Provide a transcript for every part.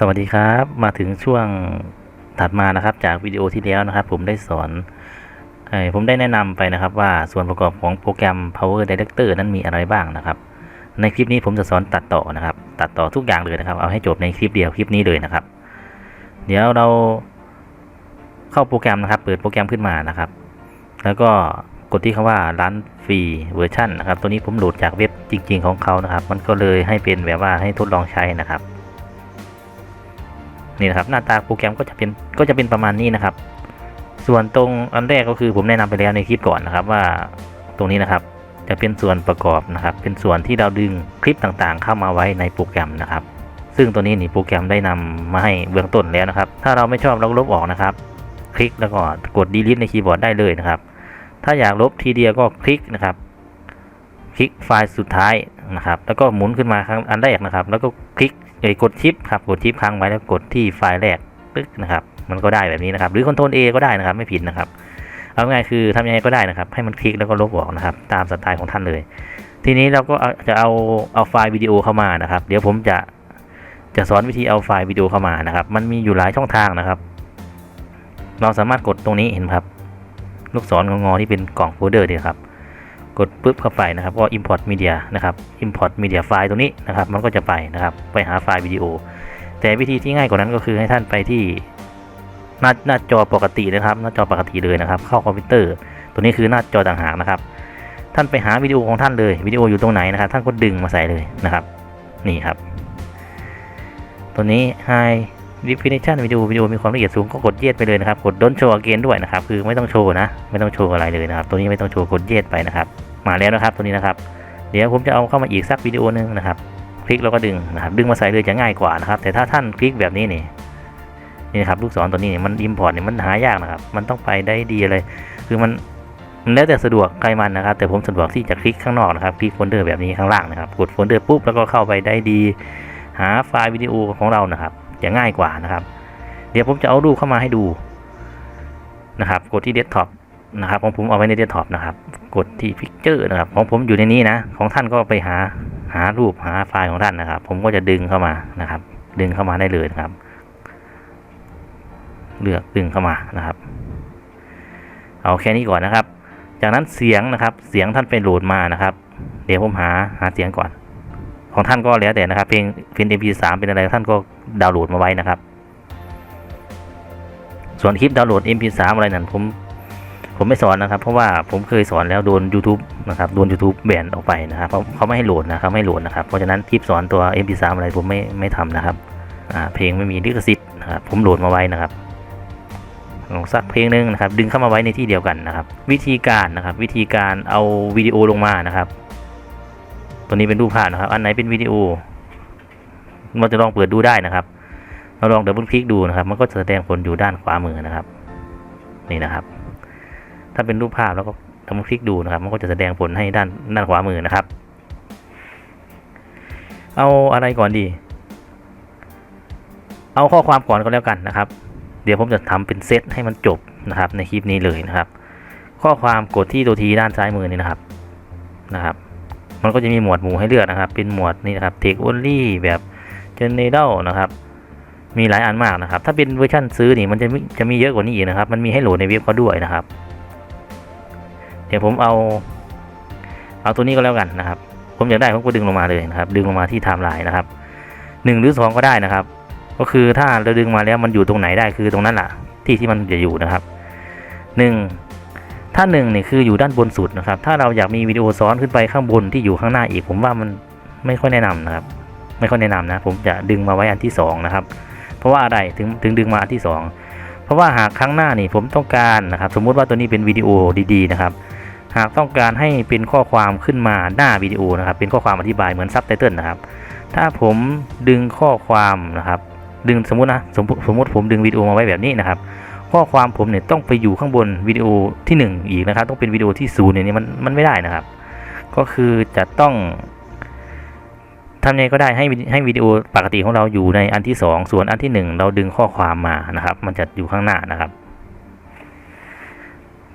สวัสดีครับมาถึงช่วงถัดมานะครับ จากวิดีโอที่แล้วนะครับ ผมได้สอนอผมได้แนะนำไปนะครับ ว่าส่วนประกอบของโปรแกรม Power Director นั้นมีอะไรบ้างนะครับ ในคลิปนี้ผมจะสอนตัดต่อนะครับ ตัดต่อทุกอย่างเลยนะครับ เอาให้จบในคลิปเดียวคลิปนี้เลยนะครับ เดี๋ยวเราเข้าโปรแกรมนะครับ เปิดโปรแกรมขึ้นมานะครับ แล้วก็กดที่คำว่าร้านฟรีเวอร์ชันนะครับ ตัวนี้ผมโหลดจากเว็บจริง ๆ ของเขานะครับ มันก็เลยให้เป็นแบบว่าให้ทดลองใช้นะครับ นี่นะครับหน้าตาโปรแกรมก็จะเป็นก็จะเป็นประมาณนี้นะครับ ส่วนตรงอันแรกก็คือผมแนะนำไปแล้วในคลิปก่อนนะครับว่าตรงนี้นะครับจะเป็นส่วนประกอบนะครับ เป็นส่วนที่เราดึงคลิปต่างๆ เข้ามาไว้ในโปรแกรมนะครับ ซึ่งตัวนี้นี่โปรแกรมได้นำมาให้เบื้องต้นแล้วนะครับ ถ้าเราไม่ชอบเรากลบออกนะครับ คลิกแล้วก็กด delete ในคีย์บอร์ดได้เลยนะครับ ถ้าอยากลบทีเดียวก็คลิกนะครับ คลิกไฟล์สุดท้ายนะครับ แล้วก็หมุนขึ้นมาครั้งอันแรกนะครับ แล้วก็คลิก กดชิปครับกดชิปค้างไว้แล้วกดที่ไฟล์แรกตึ๊กนะครับมันก็ได้แบบนี้นะครับ หรือคอนโทรล A ก็ได้นะครับ ไม่ผิดนะครับเอาง่ายคือทำยังไงก็ได้นะครับ ให้มันคลิกแล้วก็ลบออกนะครับ ตามสไตล์ของท่านเลย ทีนี้เราก็จะเอาเอาไฟล์วิดีโอเข้ามานะครับ เดี๋ยวผมจะจะสอนวิธีเอาไฟล์วิดีโอเข้ามานะครับ มันมีอยู่หลายช่องทางนะครับ เราสามารถกดตรงนี้เห็นไหมครับ ลูกศรงอๆที่เป็นกล่องโฟลเดอร์เนี่ยครับ กดปุ๊บเข้าไปนะครับก็ import media นะครับ import media file ตรงนี้นะครับมันก็จะไปนะครับไปหาไฟล์วิดีโอ แต่วิธีที่ง่ายกว่านั้นก็คือให้ท่านไปที่หน้าหน้าจอปกตินะครับหน้าจอปกติเลยนะครับ เข้าคอมพิวเตอร์ ตัวนี้คือหน้าจอต่างหากนะครับ ท่านไปหาวิดีโอของท่านเลยวิดีโออยู่ตรงไหนนะครับ ท่านก็ดึงมาใส่เลยนะครับ นี่ครับ ตัวนี้ high definition วิดีโอวิดีโอมีความละเอียดสูงก็กดเยดไปเลยนะครับ กด don't show again ด้วยนะครับ คือไม่ต้องโชว์นะ ไม่ต้องโชว์อะไรเลยนะครับ ตัวนี้ไม่ต้องโชว์กดเยดไปนะครับ มาแล้วนะครับตัวนี้นะครับ เดี๋ยวผมจะเอาเข้ามาอีกสักวิดีโอนึงนะครับ คลิกแล้วก็ดึงนะครับ ดึงมาใส่เลยจะง่ายกว่านะครับ แต่ถ้าท่านคลิกแบบนี้นี่นี่นะครับลูกศรตัวนี้เนี่ยมัน import เนี่ยมันหายากนะครับ มันต้องไปได้ดีเลย คือมันมันแล้วแต่สะดวกใครมันนะครับ แต่ผมสะดวกที่จะคลิกข้างนอกนะครับ คลิกโฟลเดอร์แบบนี้ข้างล่างนะครับ กดโฟลเดอร์ปุ๊บแล้วก็เข้าไปได้ดี หาไฟล์วิดีโอของเรานะครับจะง่ายกว่านะครับ เดี๋ยวผมจะเอารูปเข้ามาให้ดูนะครับ กดที่เดสก์ท็อปนะครับของผมเอาไว้ในเดสก์ท็อปนะครับ กดที่พิกเจอร์นะครับ ของผมอยู่ในนี้นะ ของท่านก็ไปหาหารูปหาไฟล์ของท่านนะครับ ผมก็จะดึงเข้ามานะครับ ดึงเข้ามาได้เลยนะครับ เลือกดึงเข้ามานะครับ เอาแค่นี้ก่อนนะครับ จากนั้นเสียงนะครับ เสียงท่านไปโหลดมานะครับ เดี๋ยวผมหาหาเสียงก่อน ของท่านก็แล้วแต่นะครับ เพลงเพลง MP3 เป็นอะไรท่านก็ดาวน์โหลดมาไว้นะครับ ส่วนคลิปดาวน์โหลด MP3 อะไรนั่นผม ผมไม่สอนนะครับ เพราะว่าผมเคยสอนแล้วโดน YouTube นะครับโดน YouTube แบนออกไปนะครับเขาะเขาไม่ให้โหลดนะครับไม่ให้โหลดนะครับเพราะฉะนั้นคลิปสอนตัว MP3 อะไรผมไม่ไม่ทำนะครับเพลงไม่มีลิขสิทธิ์นะครับผมโหลดมาไว้นะครับลองสักเพลงหนึ่งนะครับ ดึงเข้ามาไว้ในที่เดียวกันนะครับ วิธีการนะครับ วิธีการเอาวิดีโอลงมานะครับ ตัวนี้เป็นรูปภาพนะครับ อันไหนเป็นวิดีโอเราจะลองเปิดดูได้นะครับ เราลองเดับเบิลคลิกดูนะครับ มันก็จะแสดงผลอยู่ด้านขวามือนะครับ นี่นะครับ ถ้าเป็นรูปภาพแล้วก็ดับเบิลคลิกดูนะครับ มันก็จะแสดงผลให้ด้านด้านขวามือนะครับ เอาอะไรก่อนดี เอาข้อความก่อนก็แล้วกันนะครับ เดี๋ยวผมจะทำเป็นเซตให้มันจบนะครับ ในคลิปนี้เลยนะครับ ข้อความกดที่ตัวทีด้านซ้ายมือนี่นะครับนะครับ มันก็จะมีหมวดหมู่ให้เลือกนะครับ เป็นหมวดนี่นะครับ Take Only แบบ General นะครับ มีหลายอันมากนะครับ ถ้าเป็นเวอร์ชันซื้อนี่มันจะมีจะมีเยอะกว่านี้อีกนะครับ มันมีให้โหลดในเว็บเขาด้วยนะครับ เดี๋ยวผมเอา เอาตัวนี้ก็แล้วกันนะครับ ผมอยากได้ผมก็ดึงลงมาเลยนะครับ ดึงลงมาที่ไทม์ไลน์นะครับหนึ่งหรือสองก็ได้นะครับ ก็คือถ้าเราดึงมาแล้วมันอยู่ตรงไหนได้คือตรงนั้นแหละที่ที่มันจะอยู่นะครับหนึ่งถ้าหนึ่งเนี่ยคืออยู่ด้านบนสุดนะครับ ถ้าเราอยากมีวิดีโอซ้อนขึ้นไปข้างบนที่อยู่ข้างหน้าอีก ผมว่ามันไม่ค่อยแนะนำนะครับ ไม่ค่อยแนะนำนะ ผมจะดึงมาไว้อันที่สองนะครับ เพราะว่าอะไรถึงถึงดึงมาอันที่สองเพราะว่าหากครั้งหน้านี่ผมต้องการนะครับ สมมุติว่าตัวนี้เป็นวิดีโอดีๆนะครับ หากต้องการให้เป็นข้อความขึ้นมาหน้าวิดีโอนะครับ เป็นข้อความอธิบายเหมือนซับไตเติลนะครับ ถ้าผมดึงข้อความนะครับ ดึงสมมตินะสมมติสมมติผมดึงวิดีโอมาไว้แบบนี้นะครับ ข้อความผมเนี่ยต้องไปอยู่ข้างบนวิดีโอที่ 1 อีกนะครับ ต้องเป็นวิดีโอที่ศูนย์เนี่ยมันมันไม่ได้นะครับ ก็คือจะต้องทำยังไงก็ได้ให้ให้วิดีโอปกติของเราอยู่ในอันที่ 2 ส่วนอันที่ 1 เราดึงข้อความมานะครับ มันจะอยู่ข้างหน้านะครับ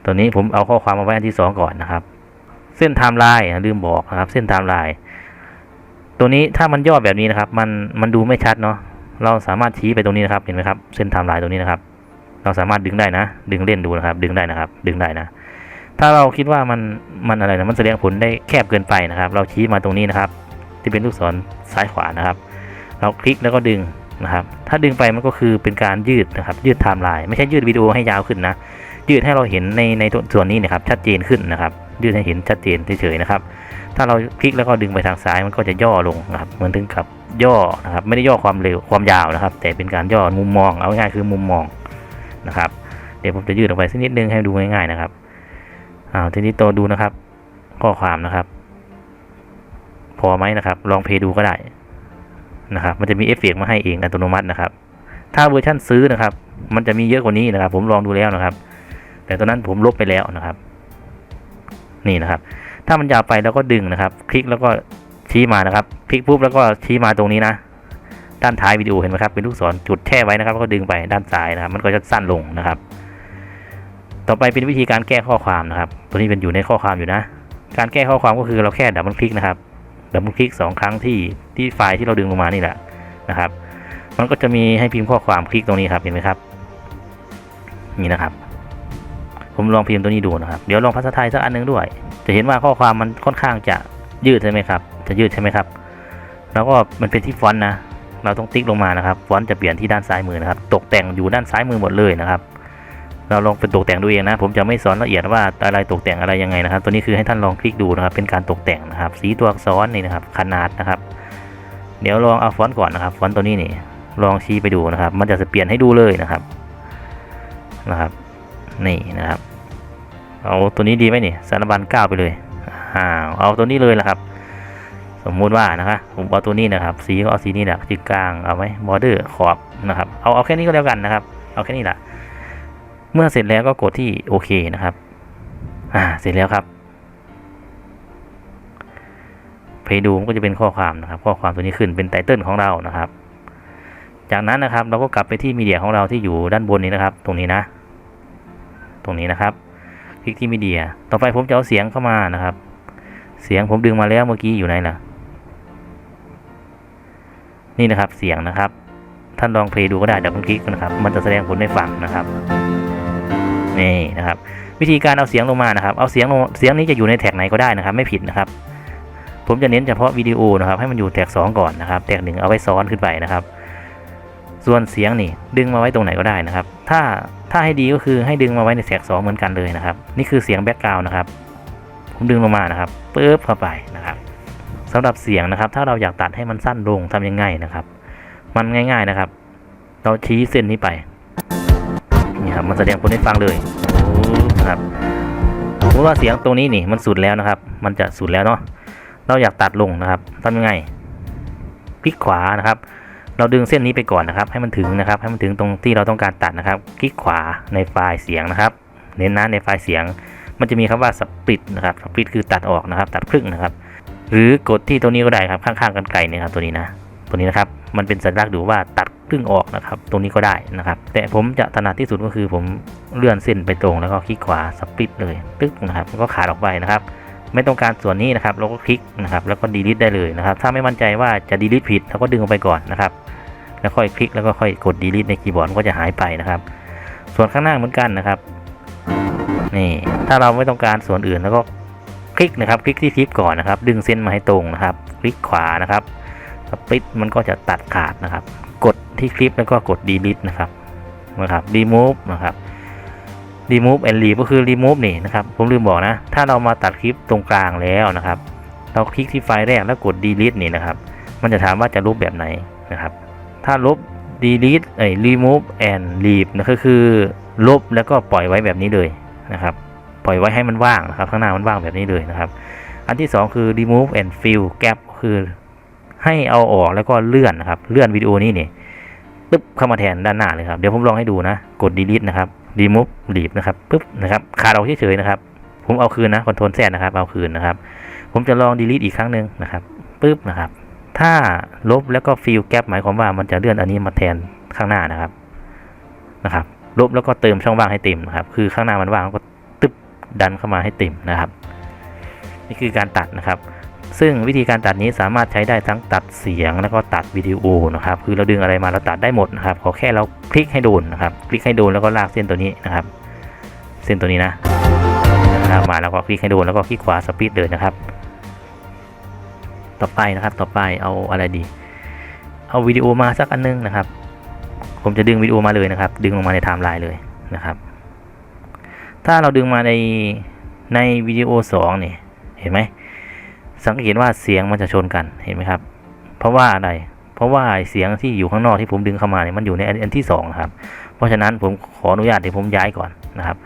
ตัวนี้ผมเอาข้อความมาไว้อันที่2ก่อนนะครับ เส้นไทม์ไลน์ลืมบอกนะครับ เส้นไทม์ไลน์ตัวนี้ถ้ามันย่อแบบนี้นะครับ มันมันดูไม่ชัดเนาะเราสามารถชี้ไปตรงนี้นะครับเห็นไหมครับ เส้นไทม์ไลน์ตรงนี้นะครับ เราสามารถดึงได้นะ ดึงเล่นดูนะครับ ดึงได้นะครับ ดึงได้นะ ถ้าเราคิดว่ามันมันอะไรนะมันแสดงผลได้แคบเกินไปนะครับ เราชี้มาตรงนี้นะครับ ที่เป็นลูกศรซ้ายขวานะครับ เราคลิกแล้วก็ดึงนะครับ ถ้าดึงไปมันก็คือเป็นการยืดนะครับ ยืดไทม์ไลน์ไม่ใช่ยืดวิดีโอให้ยาวขึ้นนะ ยืดให้เราเห็นในในส่วนนี้นะครับชัดเจนขึ้นนะครับยืดให้เห็นชัดเจนเฉยๆนะครับ ถ้าเราคลิกแล้วก็ดึงไปทางซ้ายมันก็จะย่อลงนะครับเหมือนถึงกับย่อนะครับไม่ได้ย่อความเร็วความยาวนะครับ แต่เป็นการย่อมุมมองเอาง่ายคือมุมมองนะครับ เดี๋ยวผมจะยืดออกไปสักนิดนึงให้ดูง่ายๆนะครับอ้าวทีนี้โตดูนะครับ ข้อความนะครับ พอไหมนะครับ ลองเพย์ดูก็ได้นะครับ มันจะมีเอฟเฟกต์มาให้เองอัตโนมัตินะครับ ถ้าเวอร์ชันซื้อนะครับ มันจะมีเยอะกว่านี้นะครับ ผมลองดูแล้วนะครับ แต่ตอนนั้นผมลบไปแล้วนะครับ นี่นะครับ ถ้ามันยาวไปแล้วก็ดึงนะครับ คลิกแล้วก็ชี้มานะครับ คลิกปุ๊บแล้วก็ชี้มาตรงนี้นะ ด้านท้ายวิดีโอเห็นไหมครับเป็นลูกศรจุดแช่ไว้นะครับแล้วก็ดึงไปด้านซ้ายนะครับ มันก็จะสั้นลงนะครับ ต่อไปเป็นวิธีการแก้ข้อความนะครับ ตัวนี้เป็นอยู่ในข้อความอยู่นะ การแก้ข้อความก็คือเราแค่ดับเบิลคลิกนะครับดับเบิลคลิกสองครั้งที่ที่ไฟล์ที่เราดึงลงมานี่แหละนะครับ มันก็จะมีให้พิมพ์ข้อความคลิกตรงนี้ครับเห็นไหมครับ นี่นะครับ ผมลองพิมพ์ตัวนี้ดูนะครับ เดี๋ยวลองภาษาไทยสักอันหนึงด้วย จะเห็นว่าข้อความมันค่อนข้างจะยืดใช่ไหมครับ จะยืดใช่ไหมครับ แล้วก็มันเป็นที่ฟอนต์นะ เราต้องติ๊กลงมานะครับ ฟอนต์จะเปลี่ยนที่ด้านซ้ายมือนะครับ ตกแต่งอยู่ด้านซ้ายมือหมดเลยนะครับ เราลองเป็นตกแต่งดูเองนะ ผมจะไม่สอนละเอียดว่าอะไรตกแต่งอะไรยังไงนะครับ ตัวนี้คือให้ท่านลองคลิกดูนะครับ เป็นการตกแต่งนะครับ สีตัวอักษรนี่นะครับ ขนาดนะครับ เดี๋ยวลองเอาฟอนต์ก่อนนะครับ ฟอนต์ตัวนี้นี่ ลองชี้ไปดูนะครับ มันจะเปลี่ยนให้ดูเลยนะครับ นะครับ นี่นะครับ เอาตัวนี้ดีไหมนี่สารบัญเก้าไปเลยอ่าเอาตัวนี้เลยละครับ สมมุติว่านะครับผมเอาตัวนี้นะครับ สีก็เอาสีนี้แหละจุดกลางเอาไหมบอร์เดอร์ขอบนะครับเอาเอาแค่นี้ก็แล้วกันนะครับ เอาแค่นี้แหละเมื่อเสร็จแล้วก็กดที่โอเคนะครับ อ่าเสร็จแล้วครับเพย์ดูมันก็จะเป็นข้อความนะครับ ข้อความตัวนี้ขึ้นเป็นไตเติลของเรานะครับ จากนั้นนะครับเราก็กลับไปที่มีเดียของเราที่อยู่ด้านบนนี้นะครับ ตรงนี้นะ ตรงนี้นะครับคลิกที่มีเดีย ต่อไปผมจะเอาเสียงเข้ามานะครับ เสียงผมดึงมาแล้วเมื่อกี้อยู่ไหนล่ะ นี่นะครับเสียงนะครับ ท่านลองเพลย์ดูก็ได้ดับเบิลคลิกนะครับ มันจะแสดงผลให้ฟังนะครับ นี่นะครับ วิธีการเอาเสียงลงมานะครับ เอาเสียงลงเสียงนี้จะอยู่ในแท็กไหนก็ได้นะครับ ไม่ผิดนะครับ ผมจะเน้นเฉพาะวิดีโอนะครับ ให้มันอยู่แท็ก2ก่อนนะครับ แท็กหนึ่งเอาไว้ซ้อนขึ้นไปนะครับ ส่วนเสียงนี่ดึงมาไว้ตรงไหนก็ได้นะครับ ถ้าถ้าให้ดีก็คือให้ดึงมาไว้ในแท็ก2เหมือนกันเลยนะครับ นี่คือเสียงแบ็กกราวน์นะครับ ผมดึงลงมานะครับปึ๊บเข้าไปนะครับสำหรับเสียงนะครับ ถ้าเราอยากตัดให้มันสั้นลงทำยังไงนะครับ มันง่ายๆนะครับ เราชี้เส้นนี้ไปนี่ครับมันแสดงผลให้ฟังเลยนะครับสมมติว่าเสียงตรงนี้นี่มันสุดแล้วนะครับ มันจะสุดแล้วเนาะเราอยากตัดลงนะครับทำยังไงคลิกขวานะครับ เราดึงเส้นนี้ไปก่อนนะครับ ให้มันถึงนะครับ ให้มันถึงตรงที่เราต้องการตัดนะครับ คลิกขวาในไฟล์เสียงนะครับ เน้นนะในไฟล์เสียง มันจะมีคำว่าสปริตนะครับสปริตคือตัดออกนะครับ ตัดครึ่งนะครับ หรือกดที่ตัวนี้ก็ได้ครับข้างๆกันไกลเนี่ยครับตัวนี้นะ ตัวนี้นะครับ มันเป็นสัญลักษณ์ดูว่าตัดครึ่งออกนะครับ ตรงนี้ก็ได้นะครับ แต่ผมจะถนัดที่สุดก็คือผมเลื่อนเส้นไปตรงแล้วก็คลิกขวาสปริตเลยตึ๊กนะครับก็ขาดออกไปนะครับไม่ต้องการส่วนนี้นะครับ เราก็คลิกนะครับ แล้วก็ดีลิทได้เลยนะครับ ถ้าไม่มั่นใจว่าจะดีลิทผิดเราก็ดึงออกไปก่อนนะครับ แล้วค่อยคลิกแล้วก็ค่อยกดดีลิทในคีย์บอร์ดก็จะหายไปนะครับ ส่วนข้างหน้าเหมือนกันนะครับ นี่ ถ้าเราไม่ต้องการส่วนอื่นแล้วก็คลิกนะครับ คลิกที่คลิปก่อนนะครับ ดึงเส้นมาให้ตรงนะครับ คลิกขวานะครับสปริตมันก็จะตัดขาดนะครับ กดที่คลิปแล้วก็กด delete นะครับนะครับ remove นะครับ remove and leave ก็คือ remove นี่นะครับ ผมลืมบอกนะ ถ้าเรามาตัดคลิปตรงกลางแล้วนะครับ เราคลิกที่ไฟล์แรกแล้วกด delete นี่นะครับ มันจะถามว่าจะลบแบบไหนนะครับ ถ้าลบ delete เอ้ย remove and leave นะก็คือลบแล้วก็ปล่อยไว้แบบนี้เลยนะครับ ปล่อยไว้ให้มันว่างนะครับ ข้างหน้ามันว่างแบบนี้เลยนะครับ อันที่สองคือ remove and fill gap คือให้เอาออกแล้วก็เลื่อนนะครับ เลื่อนวิดีโอนี้นี่ปึ๊บเข้ามาแทนด้านหน้าเลยครับ เดี๋ยวผมลองให้ดูนะ กด delete นะครับ remove leave นะครับปึ๊บนะครับขาดออกเฉยๆนะครับ ผมเอาคืนนะคอนโทรลแซนะครับ เอาคืนนะครับ ผมจะลอง delete อีกครั้งหนึ่งนะครับปึ๊บนะครับ ถ้าลบแล้วก็ fill gap หมายความว่ามันจะเลื่อนอันนี้มาแทนข้างหน้านะครับนะครับ ลบแล้วก็เติมช่องว่างให้เต็มนะครับ คือข้างหน้ามันว่างก็ตึ๊บดันเข้ามาให้เต็มนะครับ นี่คือการตัดนะครับ ซึ่งวิธีการตัดนี้สามารถใช้ได้ทั้งตัดเสียงแล้วก็ตัดวิดีโอนะครับ คือเราดึงอะไรมาเราตัดได้หมดนะครับ ขอแค่เราคลิกให้โดนนะครับ คลิกให้โดนแล้วก็ลากเส้นตัวนี้นะครับ เส้นตัวนี้นะลากมาแล้วก็คลิกให้โดนแล้วก็คลิกขวาสปีดเลยนะครับ ต่อไปนะครับ ต่อไปเอาอะไรดี เอาวิดีโอมาสักอันนึงนะครับ ผมจะดึงวิดีโอมาเลยนะครับ ดึงลงมาในไทม์ไลน์เลยนะครับ ถ้าเราดึงมาในในวิดีโอสองเนี่ยเห็นไหมสังเกตว่าเสียงมันจะชนกันเห็นไหมครับ เพราะว่าอะไร เพราะว่าเสียงที่อยู่ข้างนอกที่ผมดึงเข้ามาเนี่ยมันอยู่ในอันที่สองนะครับ เพราะฉะนั้นผมขออนุญาตเดี๋ยวผมย้ายก่อนนะครับ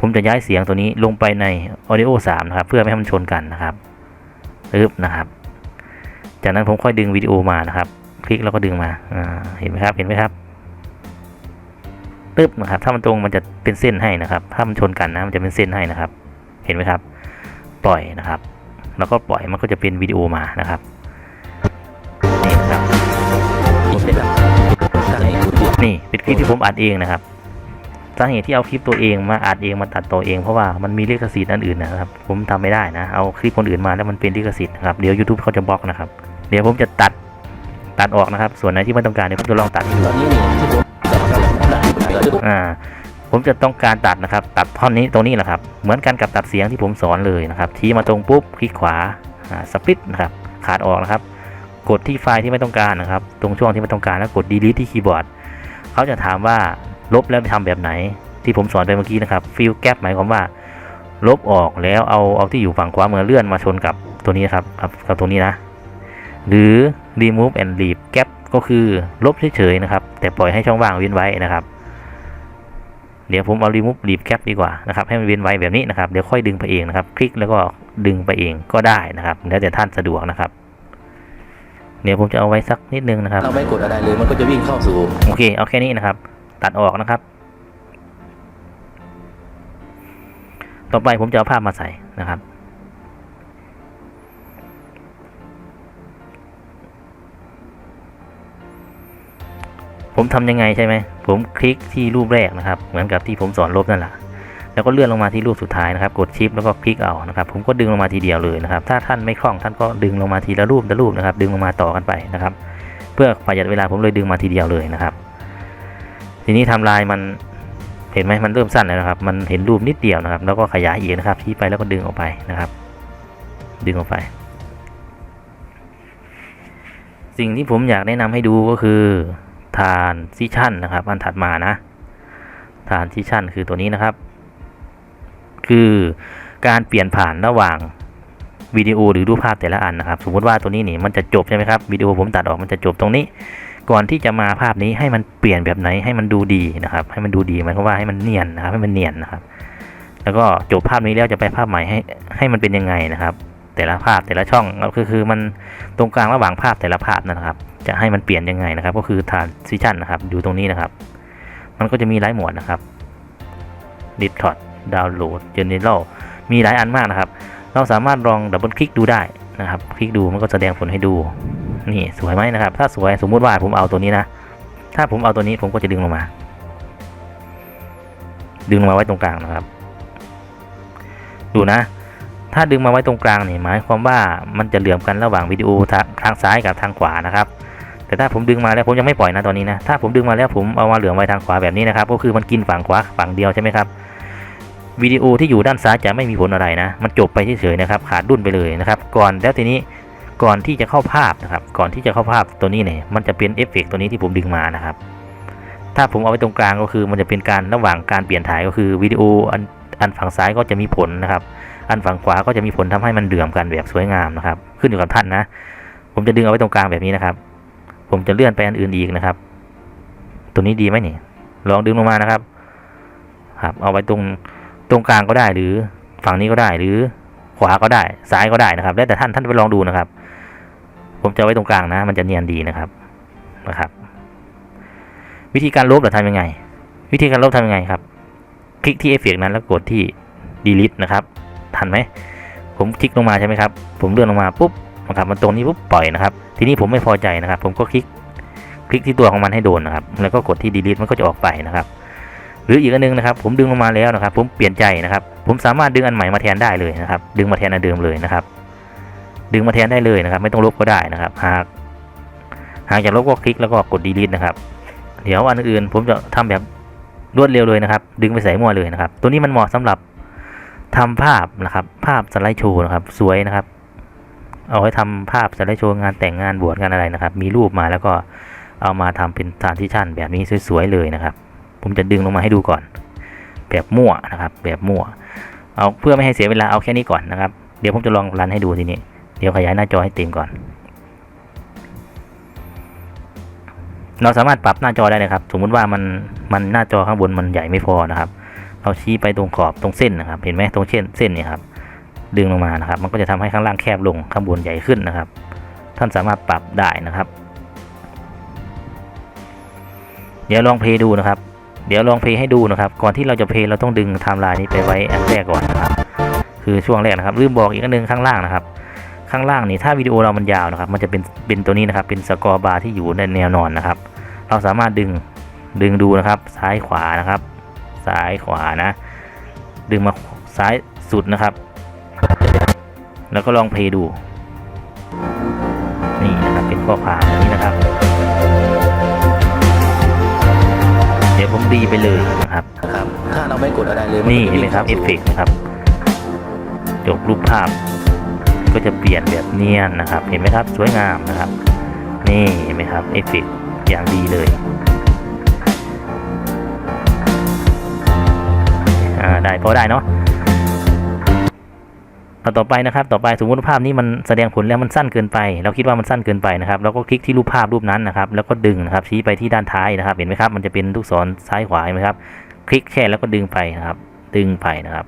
ผมจะย้ายเสียงตัวนี้ลงไปใน Audio 3 นะครับ เพื่อไม่ให้มันชนกันนะครับปึ๊บนะครับ จากนั้นผมค่อยดึงวิดีโอมานะครับ คลิกแล้วก็ดึงมาเห็นไหมครับเห็นไหมครับปึ๊บนะครับ ถ้ามันตรงมันจะเป็นเส้นให้นะครับ ถ้ามันชนกันนะมันจะเป็นเส้นให้นะครับ เห็นไหมครับ ปล่อยนะครับ แล้วก็ปล่อยมันก็จะเป็นวิดีโอมานะครับนี่นะครับนี่เป็นคลิปที่ผมอัดเองนะครับสาเหตุที่เอาคลิปตัวเองมาอัดเองมาตัดต่อเองเพราะว่ามันมีลิขสิทธิ์อันอื่นนะครับ ผมทำไม่ได้นะ เอาคลิปคนอื่นมาแล้วมันเป็นลิขสิทธิ์นะครับเดี๋ยว YouTube เขาจะบล็อกนะครับ เดี๋ยวผมจะตัดตัดออกนะครับ ส่วนไหนที่ไม่ต้องการเดี๋ยวผมจะลองตัดให้ดูตอนนี้นี่ที่ผมจะทำคืออ่าผมจะต้องการตัดนะครับ ตัดท่อนนี้ตรงนี้แหละครับ เหมือนกันกับตัดเสียงที่ผมสอนเลยนะครับชี้มาตรงปุ๊บคลิกขวาอ่าสปริตนะครับขาดออกนะครับ กดที่ไฟล์ที่ไม่ต้องการนะครับ ตรงช่วงที่ไม่ต้องการแล้วกด delete ที่คีย์บอร์ดเขาจะถามว่าลบแล้วทำแบบไหน ที่ผมสอนไปเมื่อกี้นะครับฟิลแก p หมายความว่า ลบออกแล้วเอาเอาที่อยู่ฝั่งขวามือเลื่อนมาชนกับตัวนี้นะครับกับกับตรงนี้นะ หรือ remove and leave gap ก็คือลบเฉยๆนะครับ แต่ปล่อยให้ช่องว่างเว้นไว้นะครับ เดี๋ยวผมเอา remove leave gap ดีกว่านะครับ ให้มันเว้นไว้แบบนี้นะครับ เดี๋ยวค่อยดึงไปเองนะครับ คลิกแล้วก็ดึงไปเองก็ได้นะครับ แล้วแต่ท่านสะดวกนะครับ เดี๋ยวผมจะเอาไว้สักนิดนึงนะครับ เราไม่กดอะไรเลยมันก็จะวิ่งเข้าสู่ โอเค เอาแค่นี้นะครับ ตัดออกนะครับ ต่อไปผมจะเอาภาพมาใส่นะครับ ผมทำยังไงใช่ไหม ผมคลิกที่รูปแรกนะครับ เหมือนกับที่ผมสอนลบนั่นแหละ แล้วก็เลื่อนลงมาที่รูปสุดท้ายนะครับ กดชิปแล้วก็คลิกเอานะครับ ผมก็ดึงลงมาทีเดียวเลยนะครับ ถ้าท่านไม่คล่องท่านก็ดึงลงมาทีละรูปละรูปนะครับ ดึงลงมาต่อกันไปนะครับ เพื่อประหยัดเวลาผมเลยดึงมาทีเดียวเลยนะครับ ทีนี้ไทำลายมันเห็นไหมมันเริ่มสั้นแล้วนะครับ มันเห็นรูปนิดเดียวนะครับ แล้วก็ขยายอีกนะครับชี้ไปแล้วก็ดึงออกไปนะครับ ดึงออกไป สิ่งที่ผมอยากแนะนำให้ดูก็คือ ทานซิชั่นนะครับ อันถัดมานะทานซิชั่นคือตัวนี้นะครับ คือการเปลี่ยนผ่านระหว่างวิดีโอหรือรูปภาพแต่ละอันนะครับ สมมติว่าตัวนี้นี่มันจะจบใช่ไหมครับวิดีโอผมตัดออกมันจะจบตรงนี้ ก่อนที่จะมาภาพนี้ให้มันเปลี่ยนแบบไหนให้มันดูดีนะครับ ให้มันดูดีหมายความว่าให้มันเนียนนะครับให้มันเนียนนะครับ แล้วก็จบภาพนี้แล้วจะไปภาพใหม่ให้ให้มันเป็นยังไงนะครับ แต่ละภาพแต่ละช่องก็คือคือมันตรงกลางระหว่างภาพแต่ละภาพนะครับ จะให้มันเปลี่ยนยังไงนะครับ ก็คือ transition นะครับ อยู่ตรงนี้นะครับ มันก็จะมีหลายหมวดนะครับ d i s t o r t download general มีหลายอันมากนะครับ เราสามารถลองดับเบิลคลิกดูได้นะครับ คลิกดูมันก็แสดงผลให้ดู นี่สวยไหมนะครับ ถ้าสวยสมมุติว่าผมเอาตัวนี้นะ ถ้าผมเอาตัวนี้ผมก็จะดึงลงมา ดึงมาไว้ตรงกลางนะครับ ดูนะถ้าดึงมาไว้ตรงกลางนี่หมายความว่ามันจะเหลื่อมกันระหว่างวิดีโอทางซ้ายกับทางขวานะครับ แต่ถ้าผมดึงมาแล้วผมยังไม่ปล่อยนะตอนนี้นะถ้าผมดึงมาแล้วผมเอามาเหลือมไว้ทางขวาแบบนี้นะครับก็คือมันกินฝั่งขวาฝั่งเดียวใช่ไหมครับวิดีโอที่อยู่ด้านซ้ายจะไม่มีผลอะไรนะ มันจบไปเฉยๆนะครับ ขาดดุนไปเลยนะครับ ก่อนแล้วทีนี้ก่อนที่จะเข้าภาพนะครับ ก่อนที่จะเข้าภาพตัวนี้เนี่ย มันจะเป็นเอฟเฟกต์ตัวนี้ที่ผมดึงมานะครับ ถ้าผมเอาไว้ตรงกลางก็คือมันจะเป็นการระหว่างการเปลี่ยนถ่ายก็คือวิดีโออันอันฝั่งซ้ายก็จะมีผลนะครับ อันฝั่งขวาก็จะมีผลทำให้มันเดือมกันแบบสวยงามนะครับ ขึ้นอยู่กับท่านนะ ผมจะดึงเอาไว้ตรงกลางแบบนี้นะครับ ผมจะเลื่อนไปอันอื่นอีกนะครับ ตัวนี้ดีไหมนี่ ลองดึงลงมานะครับ ครับ เอาไว้ตรงตรงกลางก็ได้หรือฝั่งนี้ก็ได้หรือขวาก็ได้ซ้ายก็ได้นะครับ แล้วแต่ท่านท่านไปลองดูนะครับ ผมจะไว้ตรงกลางนะ มันจะเนียนดีนะครับนะครับ วิธีการลบเราทำยังไง วิธีการลบทำยังไงครับ คลิกที่เอฟเฟกต์นั้นแล้วกดที่ delete นะครับ ทันไหมผมคลิกลงมาใช่ไหมครับ ผมเลื่อนลงมาปุ๊บ นะครับมันตรงนี้ปุ๊บปล่อยนะครับ ทีนี้ผมไม่พอใจนะครับ ผมก็คลิกคลิกที่ตัวของมันให้โดนนะครับ แล้วก็กดที่ delete มันก็จะออกไปนะครับ หรืออีกอันนึงนะครับ ผมดึงลงมาแล้วนะครับ ผมเปลี่ยนใจนะครับ ผมสามารถดึงอันใหม่มาแทนได้เลยนะครับ ดึงมาแทนอันเดิมเลยนะครับ ดึงมาแทนได้เลยนะครับ ไม่ต้องลบก็ได้นะครับ หากหากจะลบก็คลิกแล้วก็กด delete นะครับ เดี๋ยวอันอื่นผมจะทำแบบรวดเร็วเลยนะครับ ดึงไปใส่มั่วเลยนะครับ ตัวนี้มันเหมาะสำหรับทำภาพนะครับ ภาพสไลด์โชว์นะครับ สวยนะครับ เอาไว้ทำภาพสไลด์โชว์งานแต่งงานบวชงานอะไรนะครับ มีรูปมาแล้วก็เอามาทำเป็น transition แบบนี้สวยๆเลยนะครับ ผมจะดึงลงมาให้ดูก่อน แบบมั่วนะครับ แบบมั่ว เอาเพื่อไม่ให้เสียเวลาเอาแค่นี้ก่อนนะครับ เดี๋ยวผมจะลองรันให้ดูทีนี้ เดี๋ยวขยายหน้าจอให้เต็มก่อน เราสามารถปรับหน้าจอได้นะครับ สมมุติว่ามันมันหน้าจอข้างบนมันใหญ่ไม่พอนะครับ เราชี้ไปตรงขอบตรงเส้นนะครับ เห็นไหมตรงเส้นเส้นเนี่ยครับ ดึงลงมานะครับ มันก็จะทำให้ข้างล่างแคบลงข้างบนใหญ่ขึ้นนะครับ ท่านสามารถปรับได้นะครับ เดี๋ยวลองเพย์ดูนะครับ เดี๋ยวลองเพย์ให้ดูนะครับ ก่อนที่เราจะเพย์เราต้องดึงไทม์ไลน์นี้ไปไว้อันแรกก่อนนะครับ คือช่วงแรกนะครับลืมบอกอีกอันนึงข้างล่างนะครับ ข้างล่างนี่ถ้าวิดีโอเรามันยาวนะครับ มันจะเป็นเป็นตัวนี้นะครับ เป็นสกอร์บาร์ที่อยู่ในแนวนอนนะครับ เราสามารถดึงดึงดูนะครับ ซ้ายขวานะครับ ซ้ายขวานะ ดึงมาซ้ายสุดนะครับ แล้วก็ลองเพลย์ดู นี่นะครับเป็นข้อความแบบนี้นะครับ เดี๋ยวผมดีไปเลยนะครับนะครับ ถ้าเราไม่กดอะไรเลยนี่ก็จะเห็นไหมวิ่งครับเอข้าฟสู่เฟกต์นะครับจบรูปภาพ ก็จะเปลี่ยนแบบเนียนนะครับ เห็นไหมครับ สวยงามนะครับ นี่เห็นไหมครับเอฟเฟกต์อย่างดีเลยอ่าได้พอได้เนาะ เอาต่อไปนะครับ ต่อไปสมมติภาพนี้มันแสดงผลแล้วมันสั้นเกินไป เราคิดว่ามันสั้นเกินไปนะครับเราก็คลิกที่รูปภาพรูปนั้นนะครับ แล้วก็ดึงนะครับ ชี้ไปที่ด้านท้ายนะครับ เห็นไหมครับ มันจะเป็นลูกศรซ้ายขวาเห็นไหมครับ คลิกแค่แล้วก็ดึงไปนะครับ ดึงไปนะครับ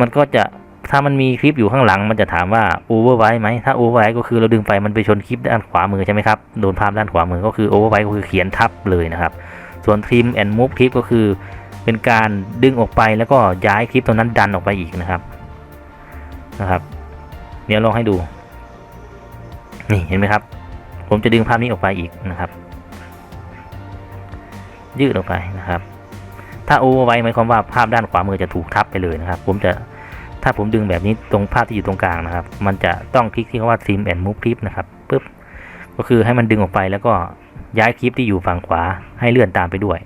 มันก็จะถ้ามันมีคลิปอยู่ข้างหลัง มันจะถามว่าโอเวอร์ไวไหมถ้าโอเวอร์ไวก็คือเราดึงไปมันไปชนคลิปด้านขวามือใช่ไหมครับโดนภาพด้านขวามือก็คือโอเวอร์ไวก็คือเขียนทับเลยนะครับ ส่วน trim and move คลิปก็คือ เป็นการดึงออกไปแล้วก็ย้ายคลิปตรงนั้นดันออกไปอีกนะครับ นะครับ เดี๋ยวลองให้ดู นี่เห็นไหมครับ ผมจะดึงภาพนี้ออกไปอีกนะครับ ยืดออกไปนะครับ ถ้าโอเวอร์ไว้หมายความว่าภาพด้านขวามือจะถูกทับไปเลยนะครับ ผมจะถ้าผมดึงแบบนี้ตรงภาพที่อยู่ตรงกลางนะครับ มันจะต้องคลิกที่คำว่า trim and move clip นะครับปึ๊บก็คือให้มันดึงออกไปแล้วก็ย้ายคลิปที่อยู่ฝั่งขวาให้เลื่อนตามไปด้วย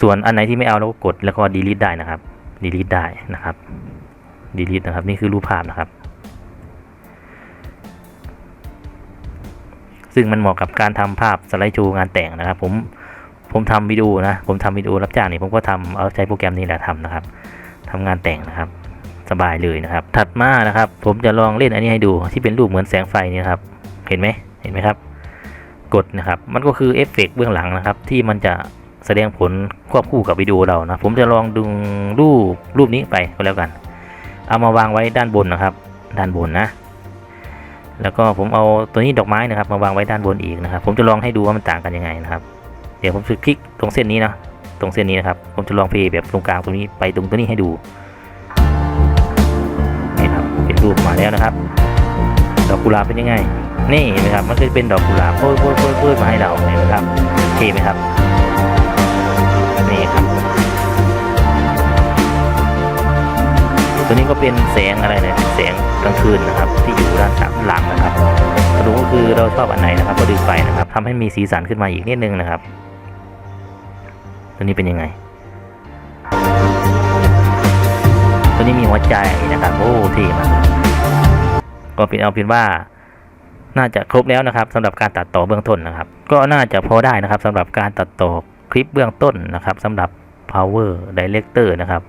ส่วนอันไหนที่ไม่เอาเราก็กดแล้วก็ delete ได้นะครับ delete ได้นะครับ delete นะครับ นี่คือรูปภาพนะครับ ซึ่งมันเหมาะกับการทำภาพสไลด์โชว์งานแต่งนะครับ ผมผมทำวิดีโอนะ ผมทำวิดีโอรับจ้างนี่ผมก็ทำเอาใช้โปรแกรมนี้แหละทำนะครับทำงานแต่งนะครับ สบายเลยนะครับ ถัดมานะครับ ผมจะลองเล่นอันนี้ให้ดูที่เป็นรูปเหมือนแสงไฟนี่ครับ เห็นไหมเห็นไหมครับ กดนะครับ มันก็คือเอฟเฟกต์เบื้องหลังนะครับ ที่มันจะแสดงผลควบคู่กับวิดีโอเรานะ ผมจะลองดึงรูปรูปนี้ไปก็แล้วกัน เอามาวางไว้ด้านบนนะครับ ด้านบนนะ แล้วก็ผมเอาตัวนี้ดอกไม้นะครับ มาวางไว้ด้านบนอีกนะครับ ผมจะลองให้ดูว่ามันต่างกันยังไงนะครับ เดี๋ยวผมจะคลิกตรงเส้นนี้นะตรงเส้นนี้นะครับ ผมจะลองเพย์แบบตรงกลางตรงนี้ไปตรงตัวนี้ให้ดูนี่ครับเป็นรูปมาแล้วนะครับ ดอกกุหลาบเป็นยังไงนี่เห็นไหมครับมันก็จะเป็นดอกกุหลาบโป้ยโป้ยโป้ยโป้ยมาให้เราเห็นไหมครับเท่ไหมครับ ตัวนี้ก็เป็นแสงอะไรเนี่ยแสงกลางคืนนะครับ ที่อยู่ด้านหลังนะครับสรุปก็คือเราชอบอันไหนนะครับ ก็ดึงไปนะครับทำให้มีสีสันขึ้นมาอีกนิดนึงนะครับ ตัวนี้เป็นยังไง ตัวนี้มีหัวใจนะครับโอ้เท่มากก็เป็นเอาเป็นว่าน่าจะครบแล้วนะครับสำหรับการตัดต่อเบื้องต้นนะครับ ก็น่าจะพอได้นะครับสำหรับการตัดต่อคลิปเบื้องต้นนะครับสำหรับ Power Director นะครับ